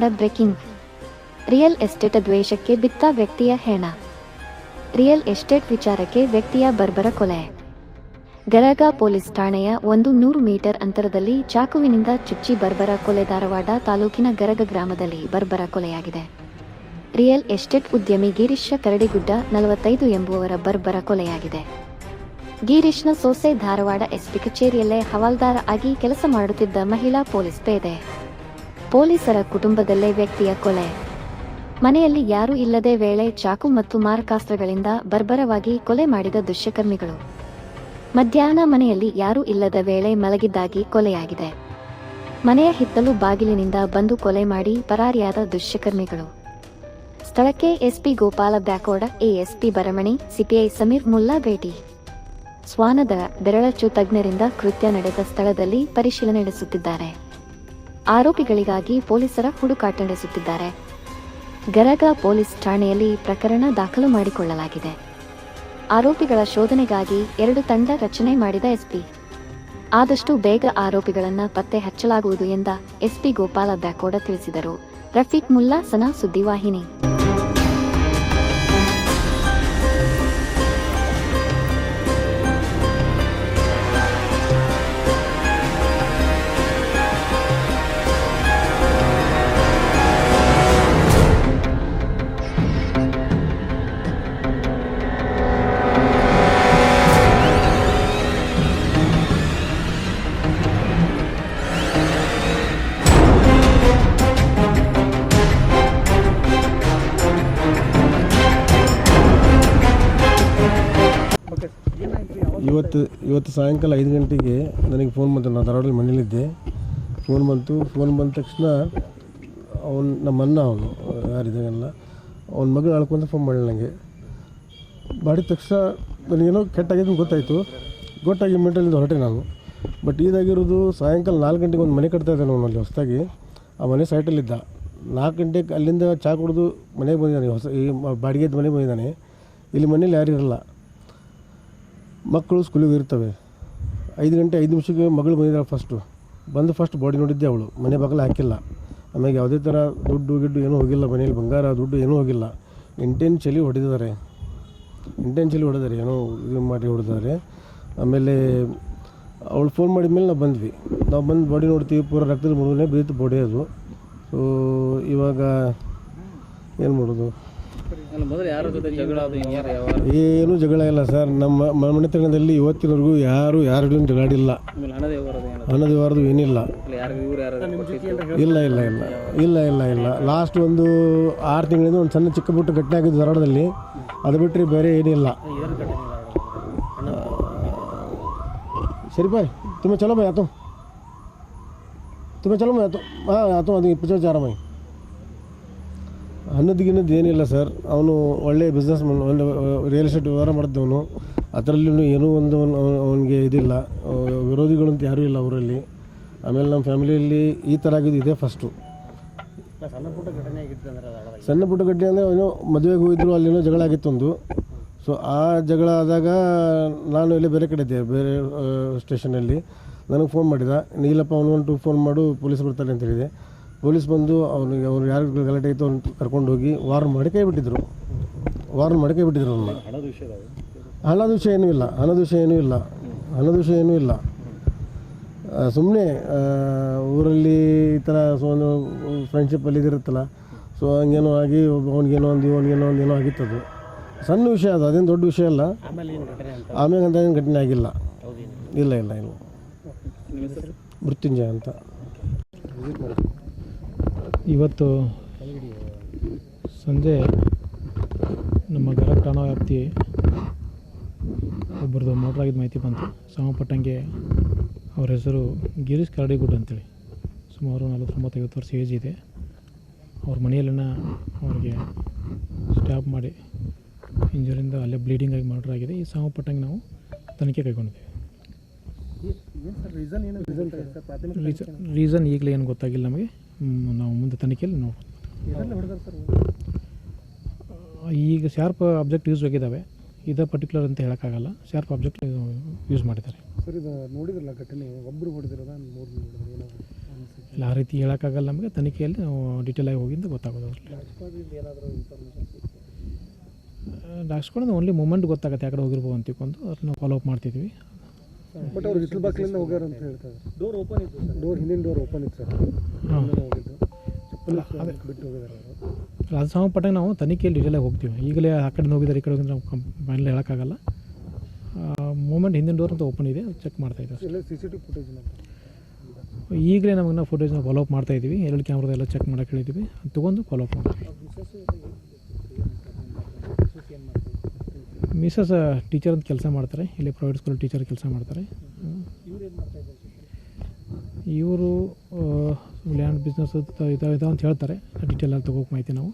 Dharwad breaking. Real estate ದ್ವೇಷಕ್ಕೆ ಬಿತ್ತ ವ್ಯಕ್ತಿಯ ಹೆಣ. ರಿಯಲ್ ಎಸ್ಟೇಟ್ ವಿಚಾರಕ್ಕೆ ವ್ಯಕ್ತಿಯ ಬರ್ಬರ ಕೊಲೆ. ಗರಗ ಪೊಲೀಸ್ ಠಾಣೆಯ ಒಂದು ನೂರು ಮೀಟರ್ ಅಂತರದಲ್ಲಿ ಚಾಕುವಿನಿಂದ ಚುಚ್ಚಿ ಬರ್ಬರ ಕೊಲೆ ಧಾರವಾಡ ತಾಲೂಕಿನ ಗರಗ ಗ್ರಾಮದಲ್ಲಿ ಬರ್ಬರ ಕೊಲೆಯಾಗಿದೆ. ರಿಯಲ್ ಎಸ್ಟೇಟ್ ಉದ್ಯಮಿ ಗಿರೀಶ ಕರಡಿಗುಡ್ಡ ನಲವತ್ತೈದು ಎಂಬುವವರ ಬರ್ಬರ ಕೊಲೆಯಾಗಿದೆ. ಗಿರೀಶ್ನ ಸೊಸೆ ಧಾರವಾಡ ಎಸ್ಪಿ ಕಚೇರಿಯಲ್ಲೇ ಹವಾಲ್ದಾರ ಆಗಿ ಕೆಲಸ ಮಾಡುತ್ತಿದ್ದ ಮಹಿಳಾ ಪೊಲೀಸ್ ಪೇದೆ. ಪೊಲೀಸರ ಕುಟುಂಬದಲ್ಲೇ ವ್ಯಕ್ತಿಯ ಕೊಲೆ. ಮನೆಯಲ್ಲಿ ಯಾರೂ ಇಲ್ಲದೆ ವೇಳೆ ಚಾಕು ಮತ್ತು ಮಾರಕಾಸ್ತ್ರಗಳಿಂದ ಬರ್ಬರವಾಗಿ ಕೊಲೆ ಮಾಡಿದ ದುಷ್ಕರ್ಮಿಗಳು ಮಧ್ಯಾಹ್ನ ಮನೆಯಲ್ಲಿ ಯಾರೂ ಇಲ್ಲದ ವೇಳೆ ಮಲಗಿದ್ದಾಗಿ ಕೊಲೆಯಾಗಿದೆ. ಮನೆಯ ಹಿತ್ತಲು ಬಾಗಿಲಿನಿಂದ ಬಂದು ಕೊಲೆ ಮಾಡಿ ಪರಾರಿಯಾದ ದುಷ್ಕರ್ಮಿಗಳು ಸ್ಥಳಕ್ಕೆ SP Gopala Byakod, ASP Baramani, CPI Sameer Mulla ಭೇಟಿ. ಸ್ವಾನದ ಬೆರಳಚ್ಚು ತಜ್ಞರಿಂದ ಕೃತ್ಯ ನಡೆದ ಸ್ಥಳದಲ್ಲಿ ಪರಿಶೀಲನೆ ನಡೆಸುತ್ತಿದ್ದಾರೆ. ಆರೋಪಿಗಳಿಗಾಗಿ ಪೊಲೀಸರ ಹುಡುಕಾಟ ನಡೆಸುತ್ತಿದ್ದಾರೆ. ಗರಗ ಪೊಲೀಸ್ ಠಾಣೆಯಲ್ಲಿ ಪ್ರಕರಣ ದಾಖಲು ಮಾಡಿಕೊಳ್ಳಲಾಗಿದೆ. ಆರೋಪಿಗಳ ಶೋಧನೆಗಾಗಿ ಎರಡು ತಂಡ ರಚನೆ ಮಾಡಿದ ಎಸ್ಪಿ. ಆದಷ್ಟು ಬೇಗ ಆರೋಪಿಗಳನ್ನು ಪತ್ತೆ ಹಚ್ಚಲಾಗುವುದು ಎಂದ ಎಸ್ಪಿ ಗೋಪಾಲ ಬ್ಯಾಕೋಡ ತಿಳಿಸಿದರು. ರಫೀಕ್ ಮುಲ್ಲಾ ಸನಾ ಸುದ್ದಿವಾಹಿನಿ. ಇವತ್ತು ಇವತ್ತು ಸಾಯಂಕಾಲ ಐದು ಗಂಟೆಗೆ ನನಗೆ ಫೋನ್ ಬಂತು. ನಾನು ಧಾರವಾಡಲ್ಲಿ ಮನೇಲಿದ್ದೆ ಫೋನ್ ಬಂತು. ಫೋನ್ ಬಂದ ತಕ್ಷಣ ಅವನು ನಮ್ಮ ಅಣ್ಣ ಅವನು ಯಾರಿದ್ದಾಗಲ್ಲ ಅವನ ಮಗಳು ಅಳ್ಕೊಂತ ಫೋನ್ ಮಾಡಿ ನನಗೆ ಮಾಡಿದ ತಕ್ಷಣ ನನಗೇನೋ ಕೆಟ್ಟಾಗಿದ್ದು ಗೊತ್ತಾಯಿತು. ಗೊತ್ತಾಗಿ ಮೆಂಟಲಿಂದ ಹೊರಟೆ ನಾನು. ಬಟ್ ಇದಾಗಿರೋದು ಸಾಯಂಕಾಲ ನಾಲ್ಕು ಗಂಟೆಗೆ ಒಂದು ಮನೆ ಕಟ್ತಾ ಇದ್ದೆ ನಾನು ಅಲ್ಲಿ ಹೊಸದಾಗಿ. ಆ ಮನೆ ಸೈಟಲ್ಲಿದ್ದ ನಾಲ್ಕು ಗಂಟೆಗೆ ಅಲ್ಲಿಂದ ಚಾ ಕುಡಿದು ಮನೆಗೆ ಬಂದಿದ್ದಾನೆ. ಹೊಸ, ಈ ಬಾಡಿಗೆದ್ದು ಮನೆಗೆ ಬಂದಿದ್ದಾನೆ. ಇಲ್ಲಿ ಮನೇಲಿ ಯಾರು ಇರಲ್ಲ. ಮಕ್ಕಳು ಸ್ಕೂಲಿಗೆ ಇರ್ತವೆ. ಐದು ಗಂಟೆ ಐದು ನಿಮಿಷಕ್ಕೆ ಮಗಳು ಬಂದಿದ್ದಾಳೆ ಫಸ್ಟು ಬಂದು ಫಸ್ಟ್ ಬಾಡಿ ನೋಡಿದ್ದೆ ಅವಳು. ಮನೆ ಬಾಗಿಲು ಹಾಕಿಲ್ಲ. ಆಮೇಲೆ ಯಾವುದೇ ಥರ ದುಡ್ಡು ಗಿಡ್ಡು ಏನೂ ಹೋಗಿಲ್ಲ ಮನೇಲಿ. ಬಂಗಾರ, ದುಡ್ಡು ಏನೂ ಹೋಗಿಲ್ಲ. ಇಂಟೆನ್ಷಲಿ ಹೊಡೆದಿದ್ದಾರೆ. ಇಂಟೆನ್ಷಲಿ ಹೊಡೆದಾರೆ ಏನೋ ಇದು ಮಾಡಿ ಹೊಡೆದಾರೆ ಆಮೇಲೆ ಅವಳು ಫೋನ್ ಮಾಡಿದ ಮೇಲೆ ನಾವು ಬಂದ್ವಿ. ನಾವು ಬಂದು ಬಾಡಿ ನೋಡ್ತೀವಿ. ಪೂರ ರಕ್ತದ ಮುಳುಗನೆ ಬಿದ್ದಿತ್ತು ಬಾಡಿ ಅದು. ಸೊ ಇವಾಗ ಏನು ಮಾಡೋದು? ಅಲ್ಲ ಮೊದಲು ಯಾರ ಜೊತೆ ಜಗಳ ಅದು ಏನಾರ ಯಾವ ಏನೂ ಜಗಳ ಇಲ್ಲ ಸರ್. ನಮ್ಮ ಮನೆತನದಲ್ಲಿ ಇವತ್ತಿನವರೆಗೂ ಯಾರು ಯಾರ ಜಗಳಿಲ್ಲ ಜಗಳಾಡಿಲ್ಲ ಹಣದ ವ್ಯವಹಾರ ಅದು ಏನಾರ ಹಣದ ವಾರದು ಏನಿಲ್ಲ. ಇಲ್ಲ ಇಲ್ಲ ಇಲ್ಲ ಇಲ್ಲ. ಇಲ್ಲ ಇಲ್ಲ ಲಾಸ್ಟ್ ಒಂದು ಆರು ತಿಂಗಳಿಂದ ಒಂದು ಸಣ್ಣ ಚಿಕ್ಕ ಪುಟ್ಟ ಘಟನೆ ಆಗಿದ್ದು ಧಾರವಾಡದಲ್ಲಿ. ಅದು ಬಿಟ್ಟರೆ ಬೇರೆ ಏನಿಲ್ಲ. ಸರಿ ಬಾಯ್. ತುಂಬ ಚಲೋ ಬಾಯ್. ಆತು. ತುಂಬ ಚಲೋ ಬಾಯ್. ಆತು. ಹಾಂ ಆತು ಅದು ಇಪ್ಪತ್ತು ಚಾರ ಬಾಯ್ ಹನ್ನದ್ದು ಗಿನ್ನದ್ದು ಏನಿಲ್ಲ ಸರ್. ಅವನು ಒಳ್ಳೆ ಬಿಸ್ನೆಸ್ ಒಳ್ಳೆ ರಿಯಲ್ ಎಸ್ಟೇಟ್ ವ್ಯವಹಾರ ಮಾಡಿದ್ದವನು ಅದರಲ್ಲೂ ಏನೂ ಒಂದು ಅವನಿಗೆ ಇದಿಲ್ಲ. ವಿರೋಧಿಗಳು ವಿರೋಧಿಗಳಂತ ಯಾರೂ ಇಲ್ಲ ಅವರಲ್ಲಿ ಆಮೇಲೆ ನಮ್ಮ ಫ್ಯಾಮಿಲಿಯಲ್ಲಿ ಈ ಥರ ಆಗಿದ್ದು ಇದೇ ಫಸ್ಟು ಸಣ್ಣ ಪುಟ್ಟ ಘಟನೆ ಸಣ್ಣ ಪುಟ್ಟ ಘಟನೆ ಅಂದರೆ ಅವನು ಮದುವೆಗೆ ಹೋಗಿದ್ರು, ಅಲ್ಲೇನೋ ಜಗಳ ಆಗಿತ್ತೊಂದು ಸೊ ಆ ಜಗಳ ಆದಾಗ ನಾನು ಇಲ್ಲಿ ಬೇರೆ ಕಡೆ ಇದ್ದೆ, ಬೇರೆ ಸ್ಟೇಷನಲ್ಲಿ ನನಗೆ ಫೋನ್ ಮಾಡಿದ, ನೀಲಪ್ಪ, ಅವನು ಒಂದು ಫೋನ್ ಮಾಡು ಪೊಲೀಸ್ ಬರ್ತಾರೆ ಅಂತ ಹೇಳಿದೆ. ಪೊಲೀಸ್ ಬಂದು ಅವನಿಗೆ ಅವ್ರು ಯಾರು ಗಲಾಟೆ ಆಯಿತು ಅವ್ನು ಕರ್ಕೊಂಡು ಹೋಗಿ ವಾರ್ನ್ ಮಾಡಿ ಕೈ ಬಿಟ್ಟಿದ್ರು. ವಾರ್ನ್ ಮಾಡಿ ಕೈ ಬಿಟ್ಟಿದ್ರು ಅವನ್ನ ಹಣದ ವಿಷಯ ಏನೂ ಇಲ್ಲ ಹಣದ ವಿಷಯ ಏನೂ ಇಲ್ಲ ಹಣದ ವಿಷಯ ಏನೂ ಇಲ್ಲ. ಸುಮ್ಮನೆ ಊರಲ್ಲಿ ಈ ಥರ ಸೊ ಒಂದು ಫ್ರೆಂಡ್ಶಿಪ್ಪಲ್ಲಿ ಇದಿರುತ್ತಲ್ಲ ಸೊ ಹಂಗೇನೋ ಆಗಿ ಒಬ್ಬ ಅವ್ನಿಗೇನೋ ಒಂದು ಇವನಿಗೇನೋ ಒಂದು ಏನೋ ಆಗಿತ್ತು ಅದು ಸಣ್ಣ ವಿಷಯ ಅದು ಅದೇನು ದೊಡ್ಡ ವಿಷಯ ಅಲ್ಲ. ಆಮೇಲೆ ಏನು ಘಟನೆ ಅಂತ? ಏನು ಘಟನೆ ಆಗಿಲ್ಲ. ಇಲ್ಲ ಇಲ್ಲ ಇಲ್ಲ. ಮೃತ್ಯುಂಜಯ ಅಂತ. ಇವತ್ತು ಸಂಜೆ ನಮ್ಮ ಗರ ಠಾಣಾ ವ್ಯಾಪ್ತಿ ಒಬ್ಬರದ್ದು ಮೋಟ್ರ್ ಆಗಿದ್ದ ಮಾಹಿತಿ ಬಂತು. ಸಮಪಟ್ಟಂಗೆ ಅವ್ರ ಹೆಸರು ಗಿರೀಶ್ ಕರಡಿಗುಡ್ ಅಂತೇಳಿ. ಸುಮಾರು ನಲವತ್ತೊಂಬತ್ತೈವತ್ತು ವರ್ಷ ಏಜ್ ಇದೆ. ಅವ್ರ ಮನೆಯಲ್ಲಿನ ಅವ್ರಿಗೆ ಸ್ಟ್ಯಾಪ್ ಮಾಡಿ ಇಂಜುರಿಂದ ಅಲ್ಲೇ ಬ್ಲೀಡಿಂಗ್ ಆಗಿ ಮರ್ಡರ್ ಆಗಿದೆ. ಈ ಸಮಪಟ್ಟಂಗೆ ನಾವು ತನಿಖೆ ಕೈಗೊಂಡಿದ್ದೀವಿ. ರೀಸನ್ ಏನು ರೀಸನ್ ರೀಸನ್ ಈಗಲೇ ಏನು ಗೊತ್ತಾಗಿಲ್ಲ ನಮಗೆ. ನಾವು ಮುಂದೆ ತನಿಖೆಯಲ್ಲಿ ನೋಡ್ಬೋದು. ಈಗ ಶಾರ್ಪ್ ಆಬ್ಜೆಕ್ಟ್ ಯೂಸ್ ಆಗಿದ್ದಾವೆ. ಇದೇ ಪರ್ಟಿಕ್ಯುಲರ್ ಅಂತ ಹೇಳೋಕ್ಕಾಗಲ್ಲ. ಶಾರ್ಪ್ ಆಬ್ಜೆಕ್ಟ್ ಯೂಸ್ ಮಾಡಿದ್ದಾರೆ. ಸರ್ ಇದು ನೋಡಿದ್ರಲ್ಲ ಘಟನೆ? ಒಬ್ಬರು ಹೊಡೆದಿರೋದ ಮೂರು ಇಲ್ಲ ಆ ರೀತಿ ಹೇಳೋಕ್ಕಾಗಲ್ಲ ನಮಗೆ. ತನಿಖೆಯಲ್ಲಿ ನಾವು ಡಿಟೇಲಾಗಿ ಹೋಗಿದ್ದು ಗೊತ್ತಾಗೋದು ಡಾಕ್ಸ್ಕೊಂಡು ಓನ್ಲಿ ಮೂಮೆಂಟ್ ಗೊತ್ತಾಗುತ್ತೆ ಯಾಕಡೆ ಕಡೆ ಹೋಗಿರ್ಬೋದು ಅಂತ ತಿಳ್ಕೊಂಡು ಅದನ್ನ ಫಾಲೋ ಅಪ್ ಮಾಡ್ತಿದ್ವಿ. ಬಟ್ ಅವ್ರು ಹಿತ್ತಲ ಬಾಗಿಲಿಂದ ಹೋಗ್ಯಾರ ಅಂತ ಹೇಳ್ತಾರೆ. ಡೋರ್ ಓಪನ್ ಇತ್ತು ಸರ್. ಡೋರ್ ಹಿಂದಿನ ಡೋರ್ ಓಪನ್ ಇತ್ತು ಸರ್. ಹೋಗಿದ್ದು. ಚಪ್ಪಲಿ ಬಿಟ್ಟು ಹೋಗಿದ್ದಾರೆ ಅವರು. ಅದು ಸಂಬಂಧಪಟ್ಟಂಗೆ ನಾವು ತನಿಖೆಯಲ್ಲಿ ಡೀಟೇಲಾಗಿ ಹೋಗ್ತೀವಿ. ಈಗಲೇ ಆ ಕಡೆ ಹೋಗಿದ್ದಾರೆ ಈ ಕಡೆ ಹೋಗಿದ್ರೆ ನಾವು ಫೈನಲ್ ಮನೇಲಿ ಹೇಳೋಕ್ಕಾಗಲ್ಲ. ಮೂಮೆಂಟ್ ಹಿಂದಿನ ಡೋರ್ ಅಂತ ಓಪನ್ ಇದೆ ಚೆಕ್ ಮಾಡ್ತಾ ಇದ್ದೀವಿ ಎಲ್ಲ ಸಿ ಸಿ ಟಿ ಫುಟೇಜ್ ಈಗಲೇ ನಮಗೆ ನಾವು ಫುಟೇಜ್ನ ಫಾಲೋಅಪ್ ಮಾಡ್ತಾ ಇದ್ದೀವಿ ಎರಡು ಕ್ಯಾಮ್ರಾದೆಲ್ಲ ಚೆಕ್ ಮಾಡಕ್ಕೆ ಹೇಳಿದ್ದೀವಿ ಅದು ತೊಗೊಂಡು ಫಾಲೋ ಅಪ್ ಮಾಡ್ತೀವಿ. ಮಿಸಸ್ ಟೀಚರ್ ಅಂತ ಕೆಲಸ ಮಾಡ್ತಾರೆ. ಇಲ್ಲಿ ಪ್ರೈವೇಟ್ ಸ್ಕೂಲ್ ಟೀಚರ್ ಕೆಲಸ ಮಾಡ್ತಾರೆ. ಇವರು ಲ್ಯಾಂಡ್ ಬಿಸ್ನೆಸ್ ಇದಾವೆ ಅಂತ ಹೇಳ್ತಾರೆ. ಡೀಟೇಲ್ ಆಗಿ ತೊಗೋಕೆ ಮಾಹಿತಿ ನಾವು.